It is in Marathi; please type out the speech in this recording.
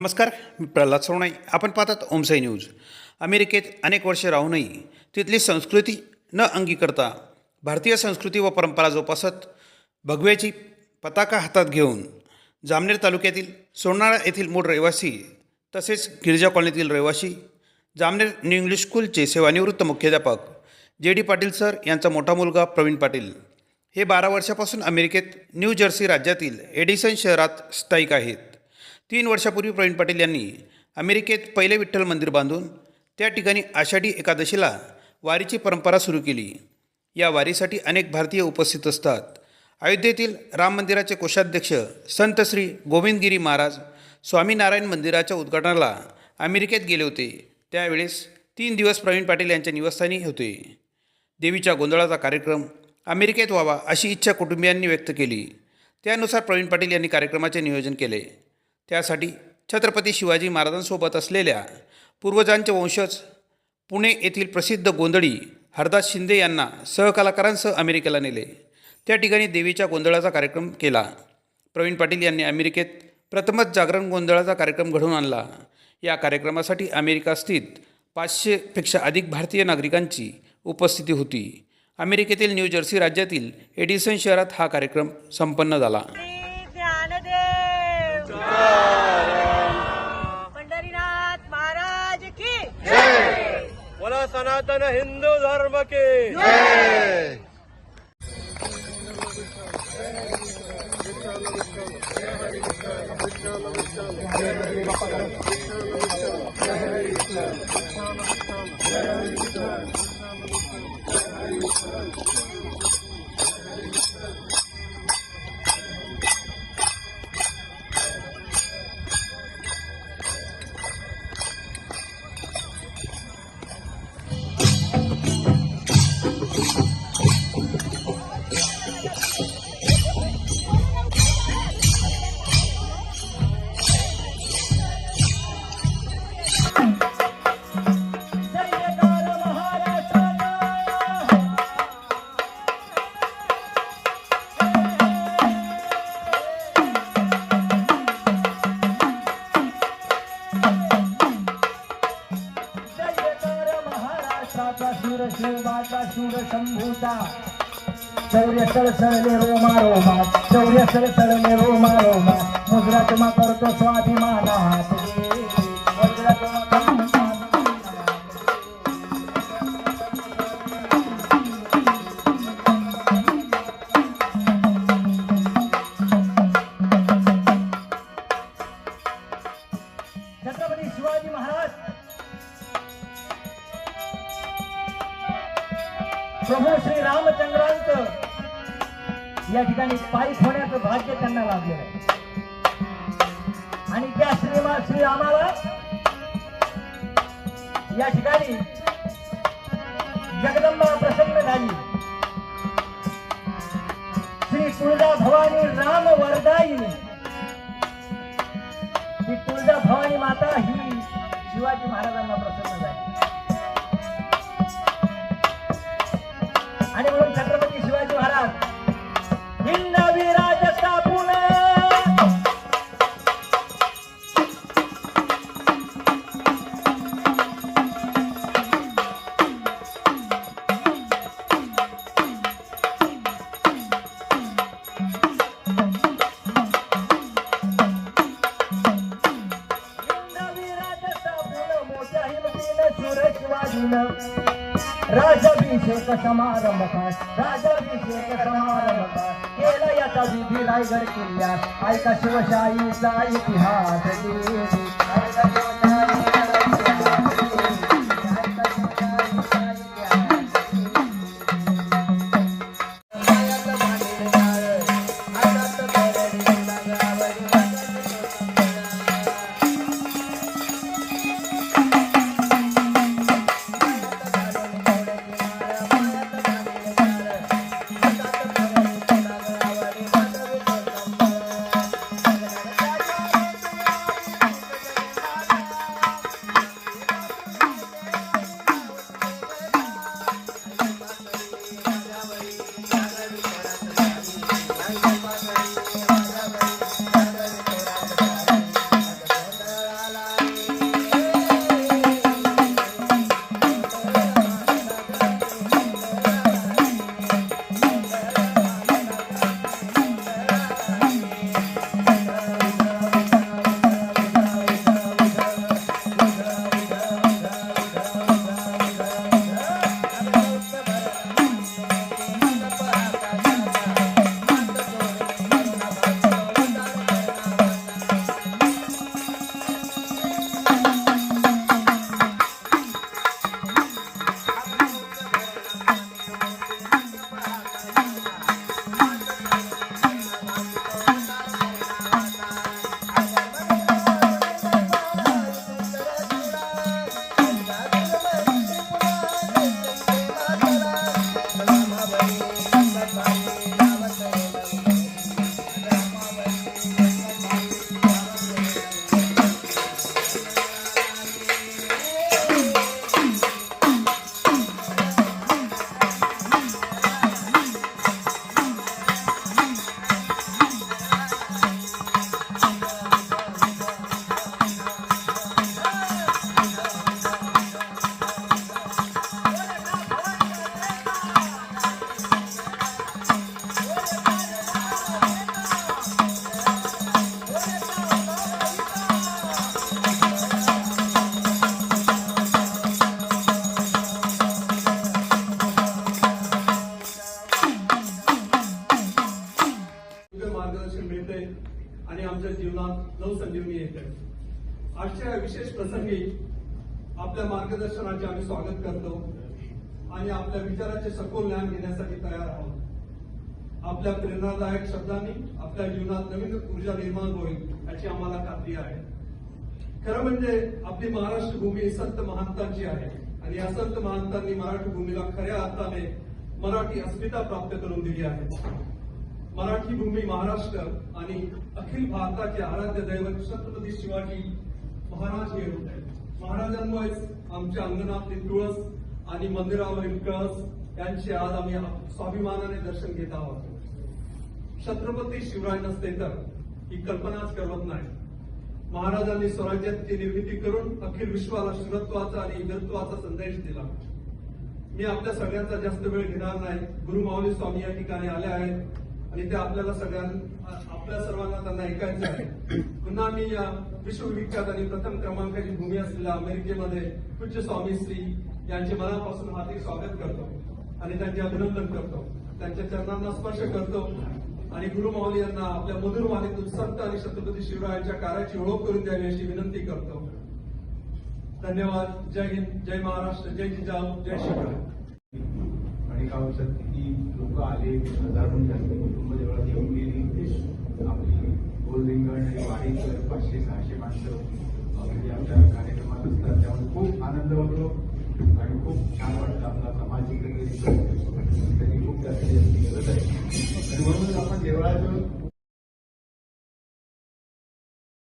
नमस्कार मी प्रल्हाद सोनाई. आपण पाहतात ओमसाई न्यूज. अमेरिकेत अनेक वर्ष राहूनही तिथली संस्कृती न अंगीकरता भारतीय संस्कृती व परंपरा जोपासत भगव्याची पताका हातात घेऊन जामनेर तालुक्यातील सोनाळा येथील मूळ रहिवासी तसेच गिरिजा कॉलनीतील रहिवासी जामनेर न्यू इंग्लिश स्कूलचे सेवानिवृत्त मुख्याध्यापक जे डी पाटील सर यांचा मोठा मुलगा प्रवीण पाटील हे बारा वर्षापासून अमेरिकेत न्यू जर्सी राज्यातील एडिसन शहरात स्थायिक आहेत. तीन वर्षापूर्वी प्रवीण पाटील यांनी अमेरिकेत पहिले विठ्ठल मंदिर बांधून त्या ठिकाणी आषाढी एकादशीला वारीची परंपरा सुरू केली. या वारीसाठी अनेक भारतीय उपस्थित असतात. अयोध्येतील राम मंदिराचे कोषाध्यक्ष संत श्री गोविंदगिरी महाराज स्वामीनारायण मंदिराच्या उद्घाटनाला अमेरिकेत गेले होते. त्यावेळेस तीन दिवस प्रवीण पाटील यांच्या निवासस्थानी होते. देवीच्या गोंधळाचा कार्यक्रम अमेरिकेत व्हावा अशी इच्छा कुटुंबियांनी व्यक्त केली. त्यानुसार प्रवीण पाटील यांनी कार्यक्रमाचे नियोजन केले. त्यासाठी छत्रपती शिवाजी महाराजांसोबत असलेल्या पूर्वजांचे वंशज पुणे येथील प्रसिद्ध गोंधळी हरदास शिंदे यांना सहकलाकारांसह अमेरिकेला नेले. त्या ठिकाणी देवीच्या गोंधळाचा कार्यक्रम केला. प्रवीण पाटील यांनी अमेरिकेत प्रथमच जागरण गोंधळाचा कार्यक्रम घडवून आणला. या कार्यक्रमासाठी अमेरिका स्थित पाचशेपेक्षा अधिक भारतीय नागरिकांची उपस्थिती होती. अमेरिकेतील न्यू जर्सी राज्यातील एडिसन शहरात हा कार्यक्रम संपन्न झाला. సనాతన హిందూ ధర్మకి शिवबाचा संभूता शौर्य सळसळले रोमा रोमा शौर्य सळसळले रोमा रोमा मुद्रात्मा करतो स्वाभिमानात करण्याचं भाग्य त्यांना लाभलेलं आहे. आणि त्या श्रीमा श्री रामाला या ठिकाणी जगदंबा प्रसन्न झाली. श्री तुळजा भवानी राम वरदा राजाभिषेक समारंभ काय राजाभिषेक समारंभ काय केला याचा विधी रायगड किल्ल्यात. ऐका शिवशाहीचा इतिहास. आणि आमच्या जीवनात नवसंजीवनी येते आजच्या विशेष प्रसंगी आपल्या मार्गदर्शनाचे आम्ही स्वागत करतो आणि आपल्या विचाराचे सखोल ज्ञान घेण्यासाठी तयार आहोत. आपल्या प्रेरणादायक शब्दांनी आपल्या जीवनात नवीन ऊर्जा निर्माण होईल याची आम्हाला खात्री आहे. खरं म्हणजे आपली महाराष्ट्र भूमी संत महानतांची आहे आणि या संत महानतांनी मराठी भूमीला खऱ्या अर्थाने मराठी अस्मिता प्राप्त करून दिली आहे. मराठी भूमी महाराष्ट्र आणि अखिल भारताचे आराध्य दैवत छत्रपती शिवाजी महाराज हे होते. महाराजांमुळेच आमच्या अंगणातली तुळस आणि मंदिरावरील कळस यांचे आज आम्ही स्वाभिमानाने दर्शन घेत आहोत. छत्रपती शिवराय नसते तर ही कल्पनाच करत नाही. महाराजांनी स्वराज्याची निर्मिती करून अखिल विश्वाला शुरत्वाचा आणि वीरत्वाचा संदेश दिला. मी आपल्या सगळ्यांचा जास्त वेळ घेणार नाही. गुरु माऊली स्वामी या ठिकाणी आले आहेत. आणि ते आपल्याला सगळ्यांना आपल्या सर्वांना त्यांना ऐकायचं आहे. पुन्हा मी या विश्वविख्यात आणि प्रथम क्रमांकाची भूमी असलेल्या अमेरिकेमध्ये पूज्य स्वामी श्री यांचे मनापासून हार्दिक स्वागत करतो आणि त्यांचे अभिनंदन करतो. त्यांच्या चरणांना स्पर्श करतो आणि गुरुमाऊली यांना आपल्या मधुर वाणीतून संत आणि छत्रपती शिवरायांच्या कार्याची ओळख करून द्यावी अशी विनंती करतो. धन्यवाद. जय हिंद जय महाराष्ट्र जय जिजाऊ जय शिवराय. आणि गावच्यात किती लोक आले हजारोहून गोरिंगण आणि वाडीचं पाचशे सहाशे माणसं म्हणजे आमच्या कार्यक्रमात असतात. त्यामुळे खूप आनंद होतो आणि खूप छान वाटतं आपला सामाजिक त्याची खूप जास्त गरज आहे. आणि म्हणूनच आपण देवळाचं